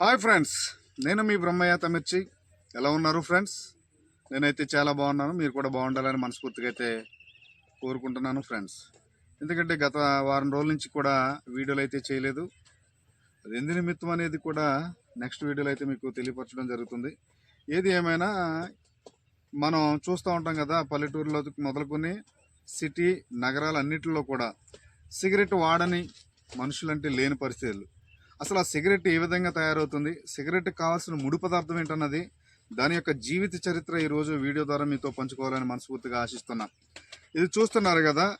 Hi friends నేను మీ బ్రహ్మయ్య తమిర్చి. ఎలా ఉన్నారు ఫ్రెండ్స్? నేనైతే చాలా బాగున్నాను మీరు కూడా బాగుండాలని మనస్ఫూర్తిగా అయితే కోరుకుంటున్నాను ఫ్రెండ్స్. ఎందుకంటే గత వారం రోజుల నుంచి కూడా వీడియోలు అయితే చేయలేదు. అది ఎందు నిమిత్తం అనేది కూడా నెక్స్ట్ వీడియోలో అయితే మీకు తెలియపరచడం జరుగుతుంది. ఏది ఏమైనా మనం చూస్తూ ఉంటాం కదా పల్లెటూరులో మొదలుకొని సిటీ నగరాలు అన్నిటిలో కూడా సిగరెట్ వాడని మనుషులంటే లేని పరిస్థితులు. అసలు ఆ సిగరెట్ ఏ విధంగా తయారవుతుంది? సిగరెట్ కావాల్సిన ముడి పదార్థం ఏంటన్నది దాని యొక్క జీవిత చరిత్ర ఈరోజు వీడియో ద్వారా మీతో పంచుకోవాలని మనస్ఫూర్తిగా ఆశిస్తున్నా. ఇది చూస్తున్నారు కదా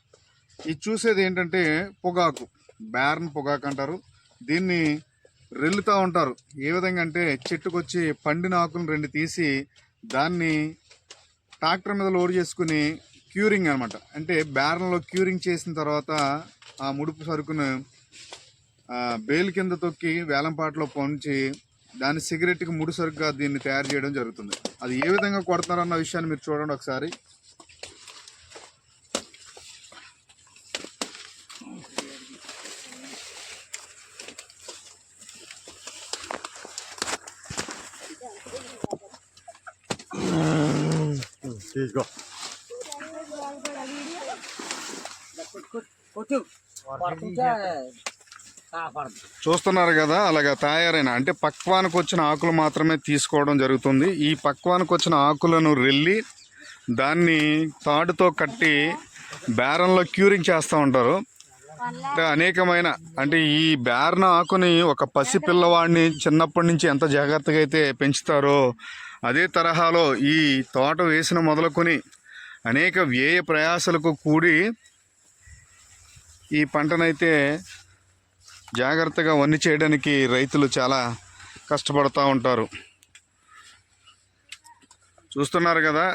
ఇది చూసేది ఏంటంటే పొగాకు. బ్యారన్ పొగాకు అంటారు. దీన్ని రెల్లుతూ ఉంటారు. ఏ విధంగా అంటే చెట్టుకొచ్చి పండిన ఆకులను రెండు తీసి దాన్ని ట్రాక్టర్ మీద లోడ్ చేసుకుని క్యూరింగ్ అనమాట అంటే బ్యారన్లో క్యూరింగ్ చేసిన తర్వాత ఆ ముడుపు సరుకును బేల్ కింద తొక్కి వేలంపాటలో పొంచి దాని సిగరెట్కి ముడి సరుకుగా దీన్ని తయారు చేయడం జరుగుతుంది. అది ఏ విధంగా కొడతారన్న విషయాన్ని మీరు చూడండి ఒకసారి. తీసుకో. కొట్టు చూస్తున్నారు కదా అలాగా తయారైన అంటే పక్వానికి వచ్చిన ఆకులు మాత్రమే తీసుకోవడం జరుగుతుంది. ఈ పక్వానికి వచ్చిన ఆకులను రెల్లి దాన్ని తాడుతో కట్టి బేరంలో క్యూరింగ్ చేస్తూ ఉంటారు. అనేకమైన అంటే ఈ బేరణ ఆకుని ఒక పసి పిల్లవాడిని చిన్నప్పటి నుంచి ఎంత జాగ్రత్తగా అయితే పెంచుతారో అదే తరహాలో ఈ తోట వేసిన మొదలుకొని అనేక వ్యయ ప్రయాసలకు కూడి ఈ పంటనైతే జాగ్రత్తగా వన్ని చేయడానికి రైతులు చాలా కష్టపడుతూ ఉంటారు. చూస్తున్నారు కదా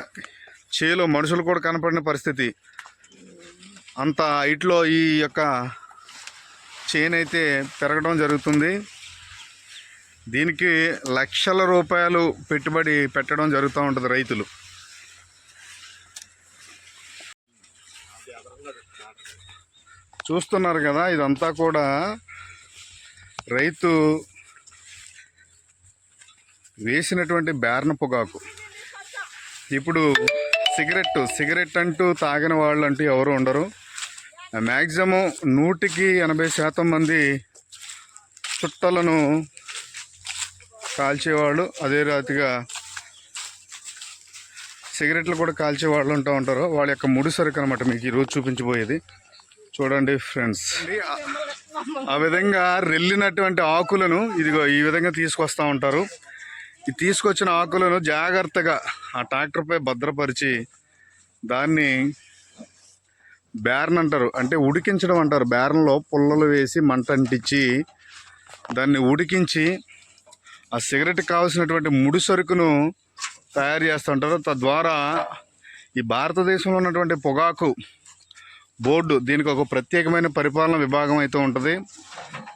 చేలో మనుషులు కూడా కనపడిన పరిస్థితి. అంత హైట్లో ఈ యొక్క చేను అయితే పెరగడం జరుగుతుంది. దీనికి లక్షల రూపాయలు పెట్టుబడి పెట్టడం జరుగుతూ ఉంటుంది రైతులు. చూస్తున్నారు కదా ఇదంతా కూడా రైతు వేసినటువంటి బేరన పొగాకు. ఇప్పుడు సిగరెట్ సిగరెట్ అంటూ తాగిన వాళ్ళు అంటూ ఎవరు ఉండరు. మ్యాక్సిమం నూటికి ఎనభై శాతం మంది చుట్టలను కాల్చేవాళ్ళు. అదే రాతిగా సిగరెట్లు కూడా కాల్చే వాళ్ళు ఉంటూ ఉంటారు. వాళ్ళ యొక్క ముడి సరుకు అనమాట మీకు ఈరోజు చూపించబోయేది. చూడండి ఫ్రెండ్స్. ఆ విధంగా రెల్లినటువంటి ఆకులను ఇదిగో ఈ విధంగా తీసుకొస్తూ ఉంటారు. ఈ తీసుకొచ్చిన ఆకులను జాగ్రత్తగా ఆ ట్రాక్టర్పై భద్రపరిచి దాన్ని బేరన్ అంటారు. అంటే ఉడికించడం అంటారు. బేరన్లో పుల్లలు వేసి మంట అంటించి దాన్ని ఉడికించి ఆ సిగరెట్ కావాల్సినటువంటి ముడి సరుకును తయారు చేస్తుంటారు తద్వారా ఈ భారతదేశంలో ఉన్నటువంటి పొగాకు బోర్డు దీనికి ఒక ప్రత్యేకమైన పరిపాలన విభాగం అయితే ఉంటుంది.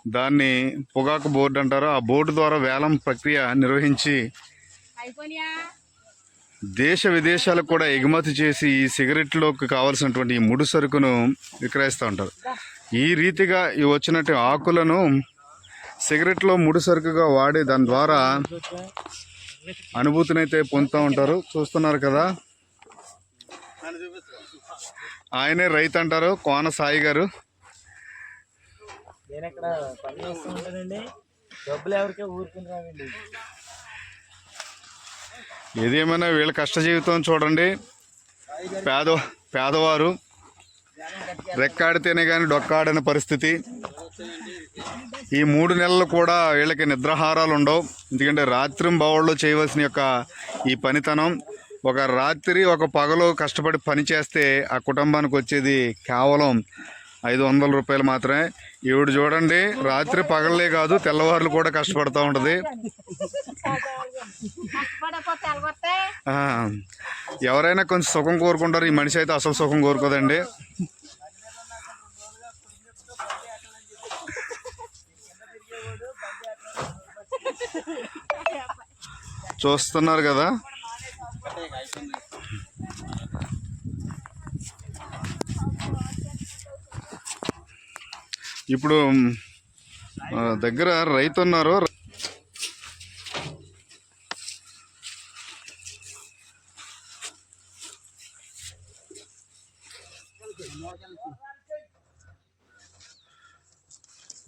దాన్ని పొగాకు బోర్డు అంటారు. ఆ బోర్డు ద్వారా వేలం ప్రక్రియ నిర్వహించి దేశ విదేశాలకు కూడా ఎగుమతి చేసి ఈ సిగరెట్లోకి కావాల్సినటువంటి ఈ ముడి సరుకును విక్రయిస్తూ ఉంటారు. ఈ రీతిగా ఈ వచ్చినట్టు ఆకులను సిగరెట్లో ముడి సరుకుగా వాడి దాని ద్వారా అనుభూతినైతే పొందుతూ ఉంటారు. చూస్తున్నారు కదా? ఆయనే రైతు అంటారు కోన సాయి గారు. నేను ఇక్కడ పని చేస్తూ ఉంటానండి డబ్బులు ఎవరికే ఊరుకుని రావండి ఏదేమైనా వీళ్ళ కష్ట జీవితం చూడండి. పేద పేదవారు రెక్కాడితేనే కానీ డొక్కాడని పరిస్థితి. ఈ మూడు నెలలు కూడా వీళ్ళకి నిద్రాహారాలు ఉండవు. ఎందుకంటే రాత్రి బావుల్లో చేయవలసిన యొక్క ఈ పనితనం ఒక రాత్రి ఒక పగలు కష్టపడి పని చేస్తే ఆ కుటుంబానికి వచ్చేది కేవలం ఐదు వందల రూపాయలు మాత్రమే. ఈవిడ చూడండి రాత్రి పగలే కాదు తెల్లవారులు కూడా కష్టపడుతూ ఉంటుంది. ఎవరైనా కొంచెం సుఖం కోరుకుంటారు ఈ మనిషి అయితే అసలు సుఖం కోరుకోదండి. చూస్తున్నారు కదా. ఇప్పుడు దగ్గర రైతు ఉన్నారు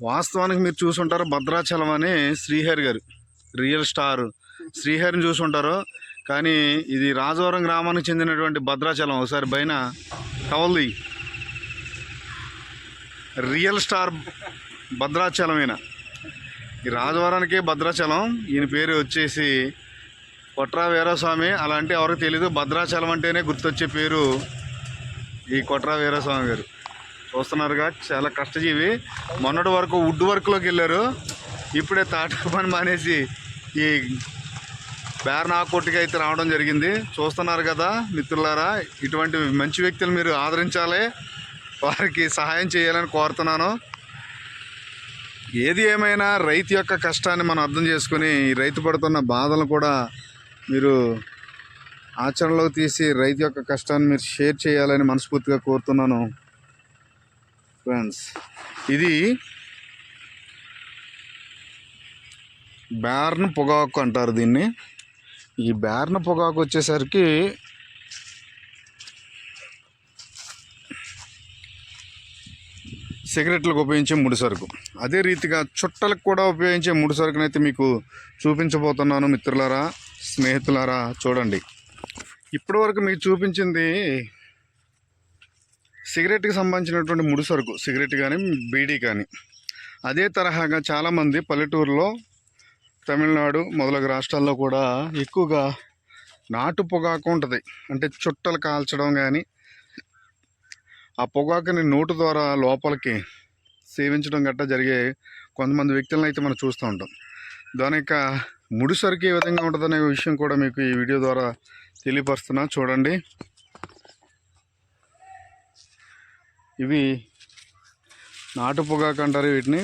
వాస్తవానికి మీరు చూసుంటారు భద్రాచలం అని శ్రీహరి గారు రియల్ స్టార్. శ్రీహరిని చూసుంటారు కానీ ఇది రాజవరం గ్రామానికి చెందినటువంటి భద్రాచలం. ఒకసారి పైన కవల్ది. రియల్ స్టార్ భద్రాచలం ఈయన ఈ రాజవరానికే భద్రాచలం. ఈయన పేరు వచ్చేసి కొట్రా వీరస్వామి. అలాంటి ఎవరికి తెలియదు భద్రాచలం అంటేనే గుర్తొచ్చే పేరు ఈ కొట్రా వీరస్వామి గారు. చూస్తున్నారుగా చాలా కష్టజీవి. మొన్నటి వరకు వుడ్ వర్క్లోకి వెళ్ళారు. ఇప్పుడే తాట పని మానేసి ఈ బేరన కొట్టుకి అయితే రావడం జరిగింది. చూస్తున్నారు కదా మిత్రులారా ఇటువంటి మంచి వ్యక్తులు మీరు ఆదరించాలి. వారికి సహాయం చేయాలని కోరుతున్నాను. ఏది ఏమైనా రైతు యొక్క కష్టాన్ని మనం అర్థం చేసుకుని ఈ రైతు పడుతున్న బాధలను కూడా మీరు ఆచరణలోకి తీసి రైతు యొక్క కష్టాన్ని మీరు షేర్ చేయాలని మనస్ఫూర్తిగా కోరుతున్నాను. ఫ్రెండ్స్ ఇది బ్యార్న్ పొగాకు అంటారు దీన్ని. ఈ బేర్న పొగాకు వచ్చేసరికి సిగరెట్లకు ఉపయోగించే ముడి సరుకు. అదే రీతిగా చుట్టలకు కూడా ఉపయోగించే ముడి సరుకునైతే మీకు చూపించబోతున్నాను మిత్రులారా స్నేహితులారా చూడండి. ఇప్పటివరకు మీకు చూపించింది సిగరెట్కి సంబంధించినటువంటి ముడి సరుకు సిగరెట్ కానీ బీడీ కానీ. అదే తరహాగా చాలామంది పల్లెటూరులో తమిళనాడు మొదలగు రాష్ట్రాల్లో కూడా ఎక్కువగా నాటు పొగాకు ఉంటుంది. అంటే చుట్టలు కాల్చడం కానీ ఆ పొగాకుని నోటు ద్వారా లోపలికి సేవించడం గట్టా జరిగే కొంతమంది వ్యక్తులను అయితే మనం చూస్తూ ఉంటాం. దాని యొక్క ముడి సరుకు ఏ విధంగా ఉంటుందనే విషయం కూడా మీకు ఈ వీడియో ద్వారా తెలియపరుస్తున్నా. చూడండి. ఇవి నాటు పొగాకు అంటారు వీటిని.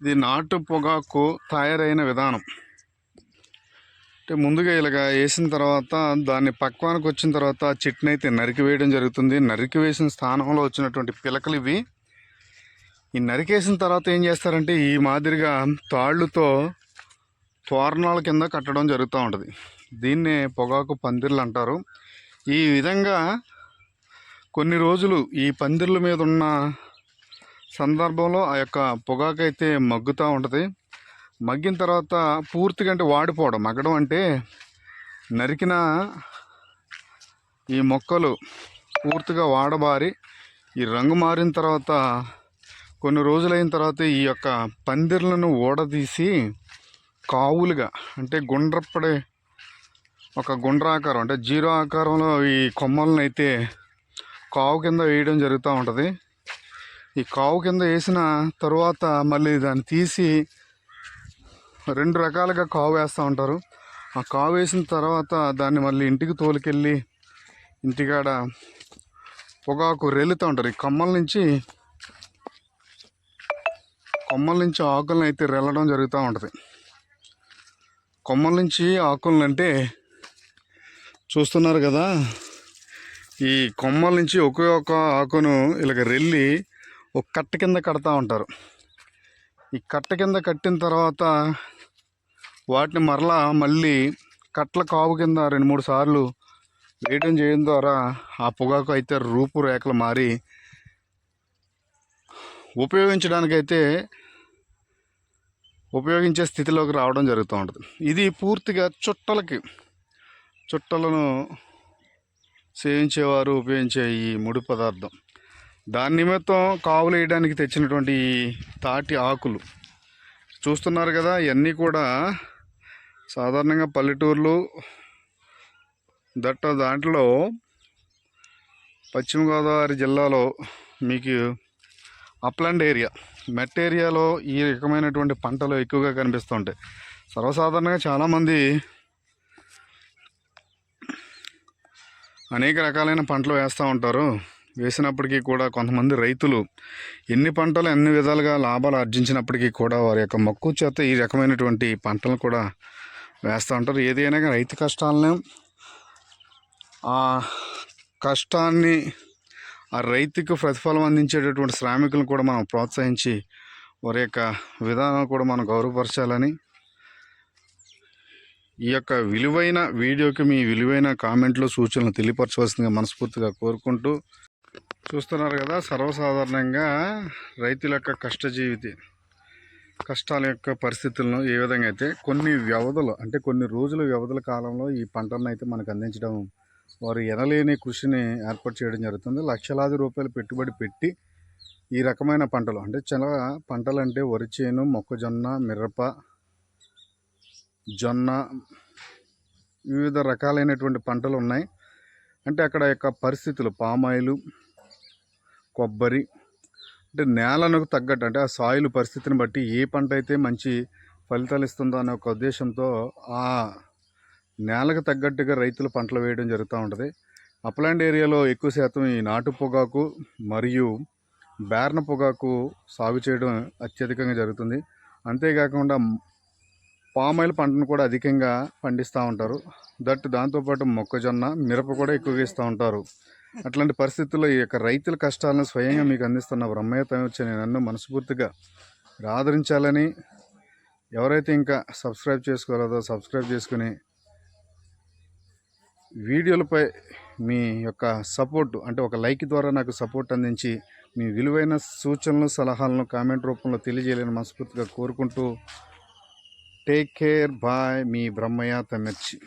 ఇది నాటు పొగాకు తయారైన విధానం. అంటే ముందుగా ఇలాగ వేసిన తర్వాత దాన్ని పక్వానికి వచ్చిన తర్వాత ఆ చెట్టుని అయితే నరికి వేయడం జరుగుతుంది. నరికి వేసిన స్థానంలో వచ్చినటువంటి పిలకలు ఇవి. ఈ నరికేసిన తర్వాత ఏం చేస్తారంటే ఈ మాదిరిగా తాళ్ళుతో తోరణాల కింద కట్టడం జరుగుతూ ఉంటుంది. దీన్నే పొగాకు పందిర్లు అంటారు. ఈ విధంగా కొన్ని రోజులు ఈ పందిర్ల మీద ఉన్న సందర్భంలో ఆ యొక్క పొగాకు అయితే మగ్గుతూ ఉంటుంది. మగ్గిన తర్వాత పూర్తిగా అంటే వాడిపోవడం. మగ్గడం అంటే నరికిన ఈ మొక్కలు పూర్తిగా వాడబారి ఈ రంగు మారిన తర్వాత కొన్ని రోజులైన తర్వాత ఈ యొక్క పందిర్లను ఊడదీసి కావులుగా అంటే గుండ్రప్పడే ఒక గుండ్ర ఆకారం అంటే జీరో ఆకారంలో ఈ కొమ్మలను అయితే కావు కింద వేయడం జరుగుతూ ఉంటుంది. ఈ కావు కింద వేసిన తరువాత మళ్ళీ దాన్ని తీసి రెండు రకాలుగా కావు వేస్తూ ఉంటారు. ఆ కావు వేసిన తర్వాత దాన్ని మళ్ళీ ఇంటికి తోలుకెళ్ళి ఇంటికాడ పొగాకు రెల్లుతూ ఉంటారు. ఈ కొమ్మల నుంచి కొమ్మల నుంచి ఆకులను అయితే రెల్లడం జరుగుతూ ఉంటుంది. కొమ్మల నుంచి ఆకులను అంటే చూస్తున్నారు కదా ఈ కొమ్మల నుంచి ఒకే ఒక ఆకును ఇలాగ రెల్లి ఒక కట్ట కింద కడతా ఉంటారు. ఈ కట్ట కింద కట్టిన తర్వాత వాటిని మరలా మళ్ళీ కట్ల కావు కింద రెండు మూడు సార్లు వేయడం చేయడం ద్వారా ఆ పొగాకు అయితే రూపురేఖలు మారి ఉపయోగించడానికైతే ఉపయోగించే స్థితిలోకి రావడం జరుగుతూ ఉంటుంది. ఇది పూర్తిగా చుట్టలకి చుట్టలను సేవించేవారు ఉపయోగించే ఈ ముడి పదార్థం. దాని నిమిత్తం కావులు వేయడానికి తెచ్చినటువంటి తాటి ఆకులు. చూస్తున్నారు కదా ఇవన్నీ కూడా సాధారణంగా పల్లెటూర్లు దట్ట దాంట్లో పశ్చిమ గోదావరి జిల్లాలో మీకు అప్లాండ్ ఏరియా మెట్ ఏరియాలో ఈ రకమైనటువంటి పంటలు ఎక్కువగా కనిపిస్తుంటాయి సర్వసాధారణంగా చాలామంది అనేక రకాలైన పంటలు వేస్తూ ఉంటారు. వేసినప్పటికీ కూడా కొంతమంది రైతులు ఎన్ని పంటలు ఎన్ని విధాలుగా లాభాలు ఆర్జించినప్పటికీ కూడా వారి యొక్క మక్కువ చేత ఈ రకమైనటువంటి పంటలు కూడా వేస్తూ ఉంటారు. ఏదైనా కానీ రైతు కష్టాలను ఆ కష్టాన్ని ఆ రైతుకు ప్రతిఫలం అందించేటటువంటి శ్రామికులను కూడా మనం ప్రోత్సహించి వారి యొక్క విధానం కూడా మనం గౌరవపరచాలని ఈ యొక్క విలువైన వీడియోకి మీ విలువైన కామెంట్లు సూచనలు తెలియపరచవలసిందిగా మనస్ఫూర్తిగా కోరుకుంటూ చూస్తున్నారు కదా సర్వసాధారణంగా రైతుల యొక్క కష్టజీవితి కష్టాల యొక్క పరిస్థితులను ఏ విధంగా అయితే కొన్ని వ్యవధులు అంటే కొన్ని రోజుల వ్యవధుల కాలంలో ఈ పంటలను అయితే మనకు అందించడం వారు ఎనలేని కృషిని ఏర్పాటు చేయడం జరుగుతుంది. లక్షలాది రూపాయలు పెట్టుబడి పెట్టి ఈ రకమైన పంటలు అంటే చాలా పంటలు అంటే వరి చేను మొక్కజొన్న మిరప జొన్న వివిధ రకాలైనటువంటి పంటలు ఉన్నాయి. అంటే అక్కడ యొక్క పరిస్థితులు పామాయిలు కొబ్బరి అంటే నేలకు తగ్గట్టు అంటే ఆ సాయిల్ పరిస్థితిని బట్టి ఏ పంట అయితే మంచి ఫలితాలు ఇస్తుందో అనే ఒక ఉద్దేశంతో ఆ నేలకు తగ్గట్టుగా రైతులు పంటలు వేయడం జరుగుతూ ఉంటుంది. అప్లాండ్ ఏరియాలో ఎక్కువ శాతం ఈ నాటు పొగాకు మరియు బేర్న పొగాకు సాగు చేయడం అత్యధికంగా జరుగుతుంది. అంతేకాకుండా పామాయిల్ పంటను కూడా అధికంగా పండిస్తూ ఉంటారు. దట్ దాంతోపాటు మొక్కజొన్న మిరప కూడా ఎక్కువగా ఇస్తూ ఉంటారు. అట్లాంటి పరిస్థితుల్లో ఈ యొక్క రైతుల కష్టాలను స్వయంగా మీకు అందిస్తున్న బ్రహ్మయ్య వచ్చి నేను నన్ను మనస్ఫూర్తిగా ఆదరించాలని ఎవరైతే ఇంకా సబ్స్క్రైబ్ చేసుకోలేదో సబ్స్క్రైబ్ చేసుకుని వీడియోలపై మీ యొక్క సపోర్ట్ అంటే ఒక లైక్ ద్వారా నాకు సపోర్ట్ అందించి మీ విలువైన సూచనలు సలహాలను కామెంట్ రూపంలో తెలియజేయాలని మనస్ఫూర్తిగా కోరుకుంటూ టేక్ కేర్ బాయ్ మీ బ్రహ్మయ్య తమిర్చి